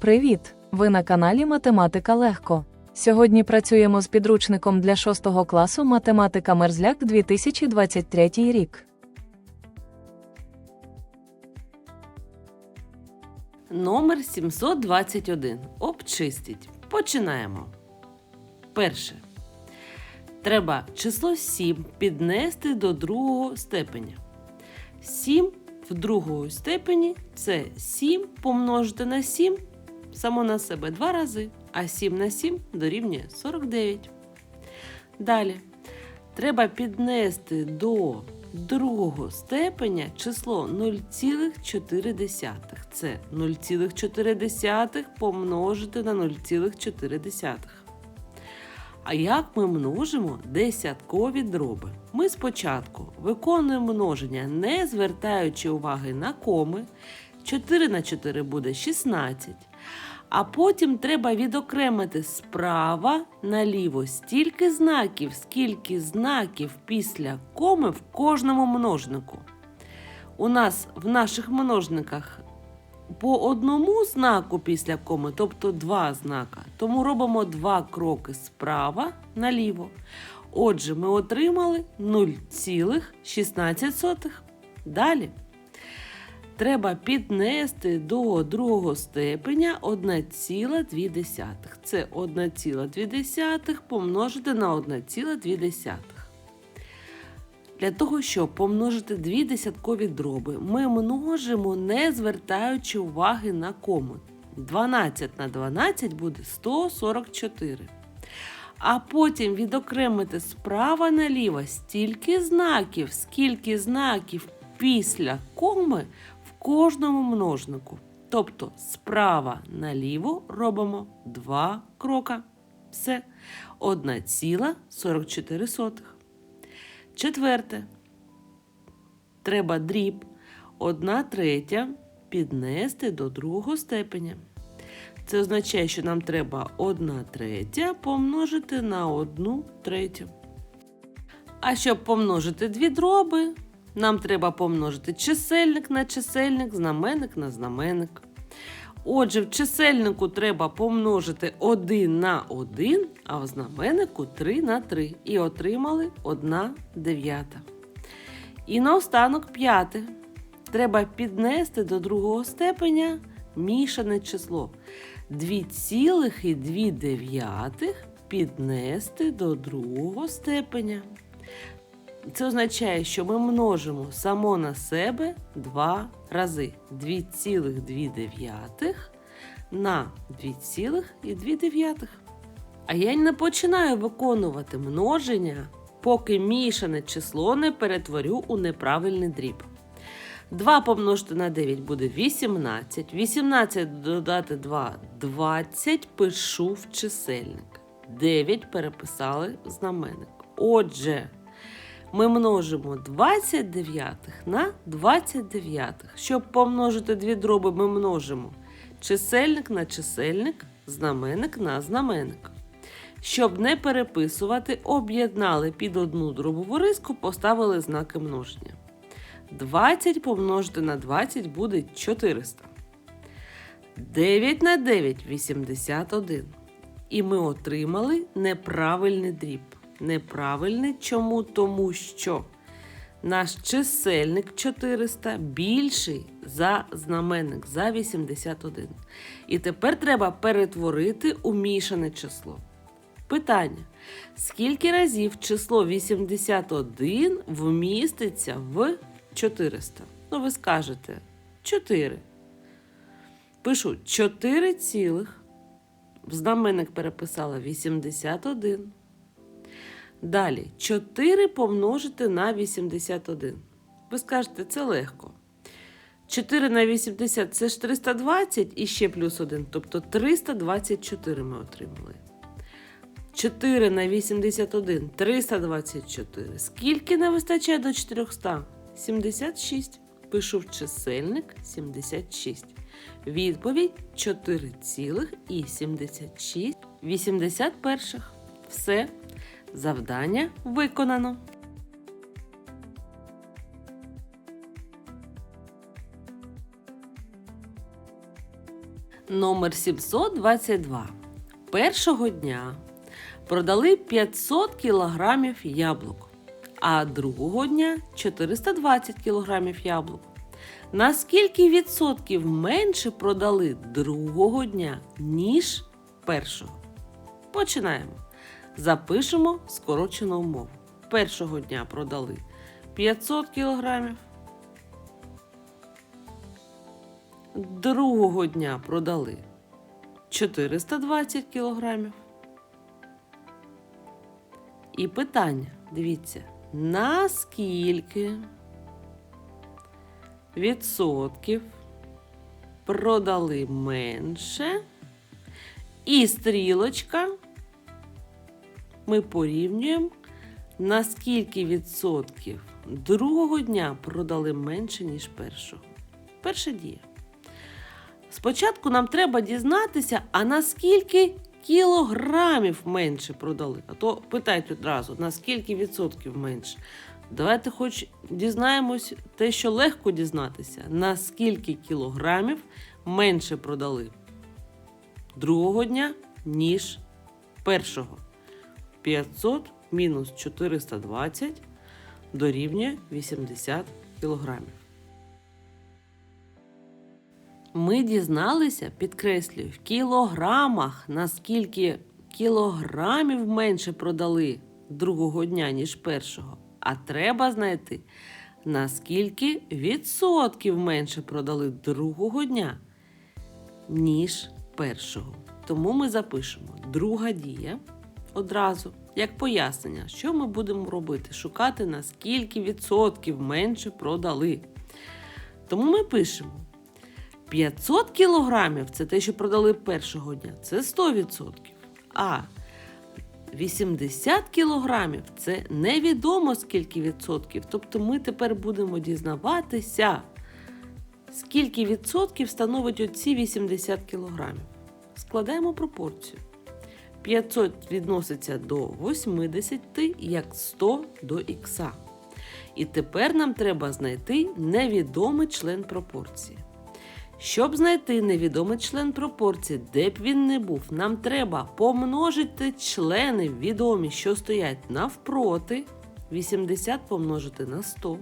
Привіт! Ви на каналі Математика Легко. Сьогодні працюємо з підручником для 6 класу Математика Мерзляк 2023 рік. Номер 721. Обчистіть. Починаємо. Перше. Треба число 7 піднести до другого степеня. 7 в другому степені це 7 помножити на 7 само на себе два рази, а 7 на 7 дорівнює 49. Далі. Треба піднести до другого степеня число 0,4. Це 0,4 помножити на 0,4. А як ми множимо десяткові дроби? Ми спочатку виконуємо множення, не звертаючи уваги на коми. 4 на 4 буде 16. А потім треба відокремити справа наліво стільки знаків, скільки знаків після коми в кожному множнику. У нас в наших множниках по одному знаку після коми, тобто два знака. Тому робимо два кроки справа наліво. Отже, ми отримали 0,16. Далі треба піднести до другого степеня 1,2. Це 1,2 помножити на 1,2. Для того, щоб помножити дві десяткові дроби, ми множимо, не звертаючи уваги на кому. 12 на 12 буде 144. А потім відокремити справа наліво стільки знаків, скільки знаків після коми кожному множнику. Тобто справа наліво робимо два крока. Все. 1,44. Четверте. Треба дріб 1 третя піднести до другого степеня. Це означає, що нам треба 1 третя помножити на 1 третю. А щоб помножити дві дроби, нам треба помножити чисельник на чисельник, знаменник на знаменник. Отже, в чисельнику треба помножити 1 на 1, а в знаменнику 3 на 3. І отримали 1 дев'ята. І наостанок п'яте. Треба піднести до другого степеня мішане число. 2,2 піднести до другого степеня. Це означає, що ми множимо само на себе два рази 2,2 на 2,2. А я не починаю виконувати множення, поки мішане число не перетворю у неправильний дріб. 2 помножити на 9 буде 18. 18 додати 2 20. Пишу в чисельник. 9 переписали знаменник. Отже, ми множимо 29 на 29. Щоб помножити дві дроби, ми множимо чисельник на чисельник, знаменник на знаменник. Щоб не переписувати, об'єднали під одну дробову риску, поставили знаки множення. 20 помножити на 20 буде 400. 9 на 9 81. І ми отримали неправильний дріб. Неправильний чому? Тому що наш чисельник 400 більший за знаменник за 81. І тепер треба перетворити у мішане число. Питання: скільки разів число 81 вміститься в 400? Ну, ви скажете 4. Пишу 4 цілих. В знаменник переписала 81. Далі 4 помножити на 81. Ви скажете, це легко. 4 на 80 це ж 320 і ще плюс 1, тобто 324 ми отримали. 4 на 81 324. Скільки не вистачає до 400? 76. Пишу в чисельник 76. Відповідь 4,76. 81. Все. Завдання виконано. Номер 722. Першого дня продали 500 кілограмів яблук, а другого дня 420 кілограмів яблук. На скільки відсотків менше продали другого дня, ніж першого? Починаємо. Запишемо скорочену умову. Першого дня продали 500 кілограмів. Другого дня продали 420 кілограмів. І питання, дивіться, наскільки відсотків продали менше, і стрілочка ми порівнюємо, на скільки відсотків другого дня продали менше, ніж першого. Перша дія. Спочатку нам треба дізнатися, а наскільки кілограмів менше продали. А то питають одразу, на скільки відсотків менше. Давайте хоч дізнаємось те, що легко дізнатися, на скільки кілограмів менше продали другого дня, ніж першого. 500 мінус 420 дорівнює 80 кілограмів. Ми дізналися, підкреслюю, в кілограмах, наскільки кілограмів менше продали другого дня, ніж першого. А треба знайти, наскільки відсотків менше продали другого дня, ніж першого. Тому ми запишемо друга дія одразу, як пояснення, що ми будемо робити, шукати наскільки відсотків менше продали. Тому ми пишемо 500 кілограмів це те, що продали першого дня, це 100%. А 80 кілограмів це невідомо скільки відсотків. Тобто ми тепер будемо дізнаватися, скільки відсотків становить оці 80 кілограмів. Складаємо пропорцію. 500 відноситься до 80, як 100 до х. І тепер нам треба знайти невідомий член пропорції. Щоб знайти невідомий член пропорції, де б він не був, нам треба помножити члени відомі, що стоять навпроти, 80 помножити на 100,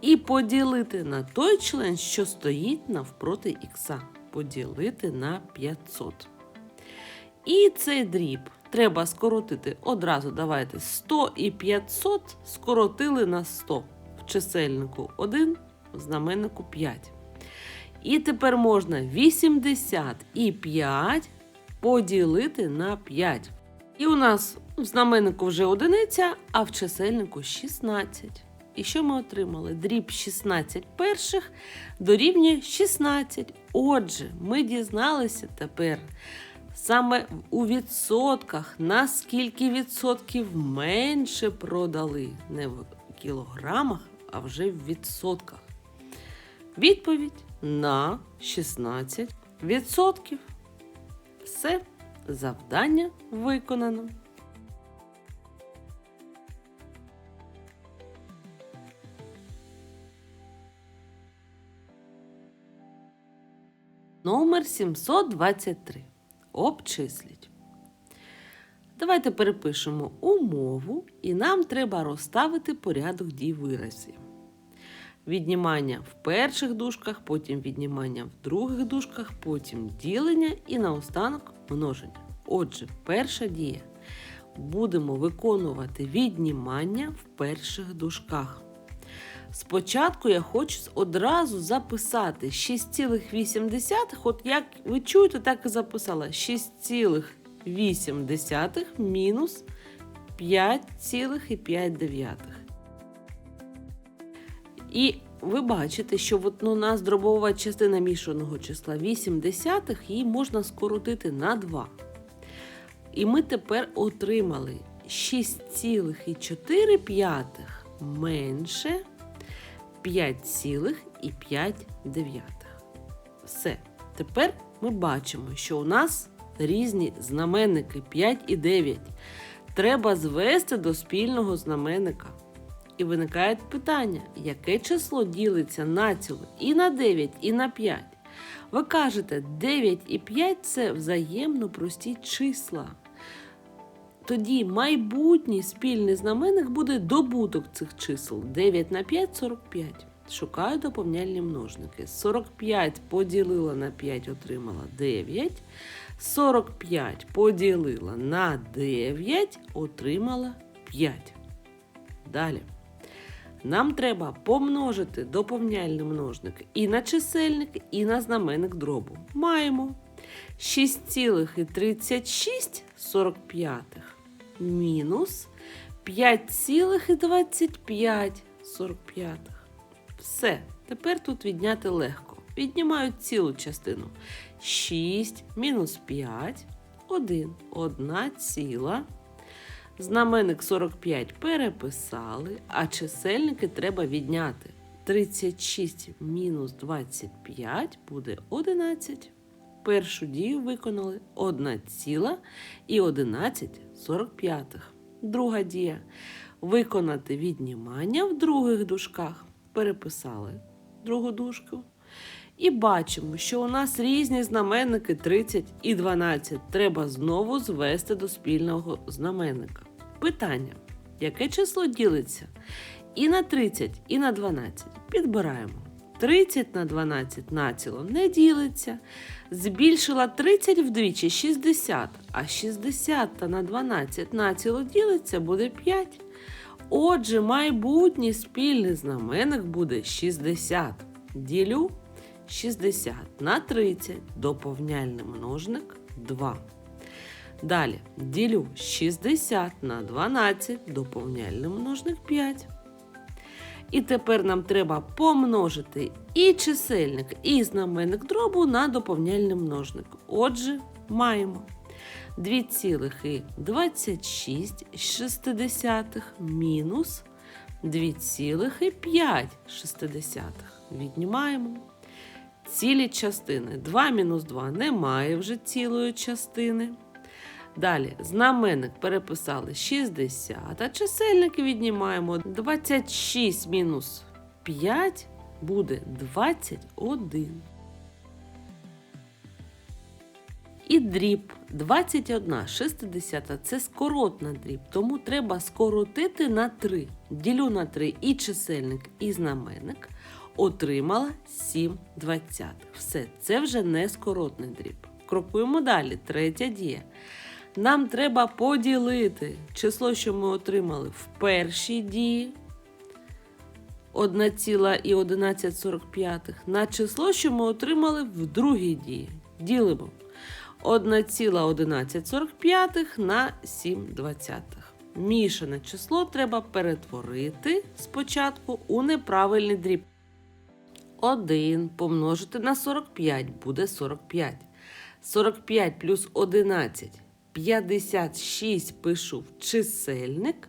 і поділити на той член, що стоїть навпроти х, поділити на 500. І цей дріб треба скоротити одразу. Давайте 100 і 500 скоротили на 100 в чисельнику 1, в знаменнику 5. І тепер можна 85 поділити на 5. І у нас в знаменнику вже одиниця, а в чисельнику 16. І що ми отримали? Дріб 16 перших дорівнює 16. Отже, ми дізналися тепер саме у відсотках, наскільки відсотків менше продали. Не в кілограмах, а вже в відсотках. Відповідь на 16 відсотків. Все, завдання виконано. Номер 723. Обчисліть. Давайте перепишемо умову, і нам треба розставити порядок дій виразів. Віднімання в перших дужках, потім віднімання в других дужках, потім ділення і наостанок множення. Отже, перша дія. Будемо виконувати віднімання в перших дужках. Спочатку я хочу одразу записати 6,8. От як ви чуєте, так і записала 6,8 мінус 5,5. І ви бачите, що от, ну, у нас дробова частина мішаного числа 8 десятих, її можна скоротити на 2. І ми тепер отримали 6,4 менше 5,5. Все. Тепер ми бачимо, що у нас різні знаменники 5 і 9. Треба звести до спільного знаменника. І виникає питання, яке число ділиться націло і на 9, і на 5. Ви кажете, 9 і 5 це взаємно прості числа. Тоді майбутній спільний знаменник буде добуток цих чисел. 9 на 5 45. Шукаю доповняльні множники. 45 поділила на 5, отримала 9. 45 поділила на 9, отримала 5. Далі. Нам треба помножити доповняльний множник і на чисельник, і на знаменник дробу. Маємо 6,36 мінус 5,25. Все, тепер тут відняти легко. Віднімаю цілу частину. 6 мінус 5, 1, 1 ціла. Знаменник 45 переписали, а чисельники треба відняти. 36 мінус 25 буде 11. Першу дію виконали 1 і 11 45. Друга дія. Виконати віднімання в других дужках. Переписали другу дужку. І бачимо, що у нас різні знаменники 30 і 12. Треба знову звести до спільного знаменника. Питання: яке число ділиться і на 30, і на 12? Підбираємо. 30 на 12 націло не ділиться. Збільшила 30 вдвічі 60, а 60 на 12 націло ділиться буде 5. Отже, майбутній спільний знаменник буде 60. Ділю 60 на 30, доповняльний множник 2. Далі ділю 60 на 12, доповняльний множник 5. І тепер нам треба помножити і чисельник, і знаменник дробу на доповняльний множник. Отже, маємо 2,26 мінус 2,5. Віднімаємо. Цілі частини. 2 мінус 2 немає вже цілої частини. Далі знаменник переписали 60, а чисельники віднімаємо 26 мінус 5 буде 21. І дріб 21 60 це скоротна дріб, тому треба скоротити на 3. Ділю на 3 і чисельник, і знаменник. Отримала 7 двадцятих. Все, це вже не скоротний дріб. Крокуємо далі. Третя дія. Нам треба поділити число, що ми отримали в першій дії 1,1145 на число, що ми отримали в другій дії. Ділимо 1,1145 на 7 двадцятих. Мішане число треба перетворити спочатку у неправильний дріб. 1 помножити на 45 буде 45. 45 плюс 11 56 пишу в чисельник,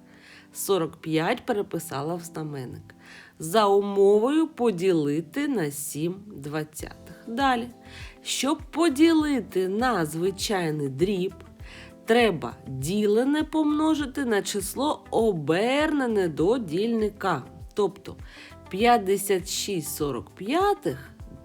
45 переписала в знаменник. За умовою поділити на 7 двадцятих. Далі. Щоб поділити на звичайний дріб, треба ділене помножити на число обернене до дільника. Тобто 56 45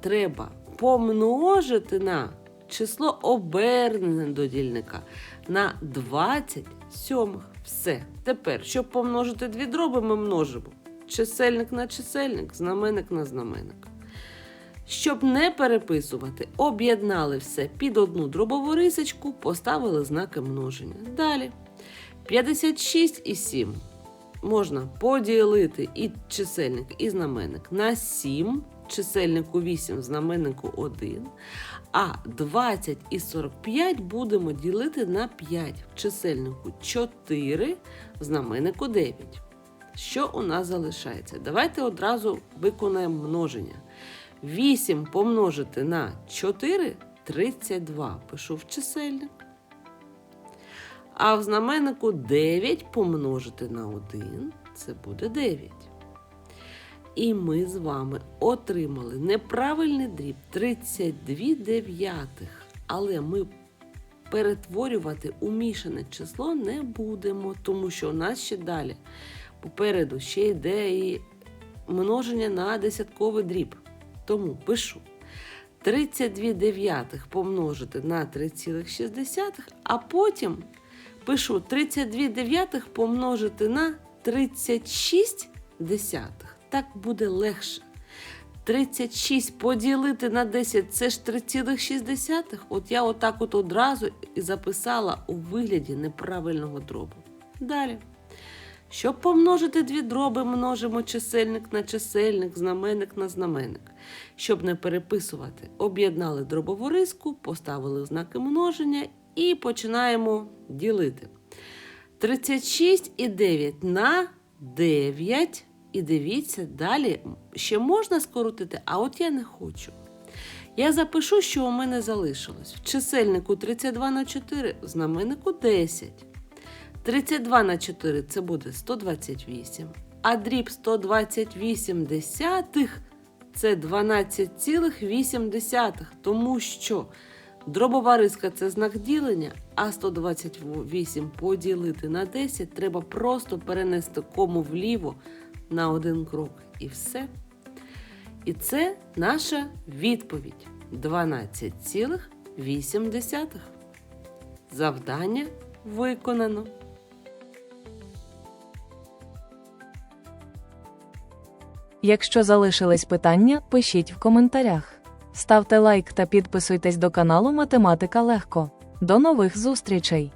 треба помножити на число обернене до дільника на 27. Все. Тепер, щоб помножити дві дроби, ми множимо чисельник на чисельник, знаменник на знаменник. Щоб не переписувати, об'єднали все під одну дробову рисочку, поставили знаки множення. Далі 56 і 7 можна поділити і чисельник, і знаменник на 7, чисельнику 8, знаменнику 1. А 20 і 45 будемо ділити на 5 в чисельнику 4, в знаменнику 9. Що у нас залишається? Давайте одразу виконаємо множення. 8 помножити на 4 32. Пишу в чисельник. А в знаменнику 9 помножити на 1 це буде 9. І ми з вами отримали неправильний дріб 32 дев'ятих. Але ми перетворювати у мішане число не будемо, тому що у нас ще далі попереду ще йде і множення на десятковий дріб. Тому пишу 32 дев'ятих помножити на 3,6, а потім пишу 32 дев'ятих помножити на 36 десятих. Так буде легше. 36 поділити на 10 це ж 3,6. От я отак от одразу і записала у вигляді неправильного дробу. Далі. Щоб помножити дві дроби, множимо чисельник на чисельник, знаменник на знаменник. Щоб не переписувати, об'єднали дробову риску, поставили знаки множення і починаємо ділити. 36 і 9 на 9. І дивіться, далі ще можна скоротити, а от я не хочу. Я запишу, що у мене залишилось. В чисельнику 32 на 4, в знаменнику 10. 32 на 4 це буде 128. А дріб 128 десятих це 12,8. Тому що дробова риска це знак ділення, а 128 поділити на 10 треба просто перенести кому вліво на один крок. І все. І це наша відповідь 12,8. Завдання виконано. Якщо залишились питання, пишіть в коментарях. Ставте лайк та підписуйтесь до каналу Математика Легко. До нових зустрічей!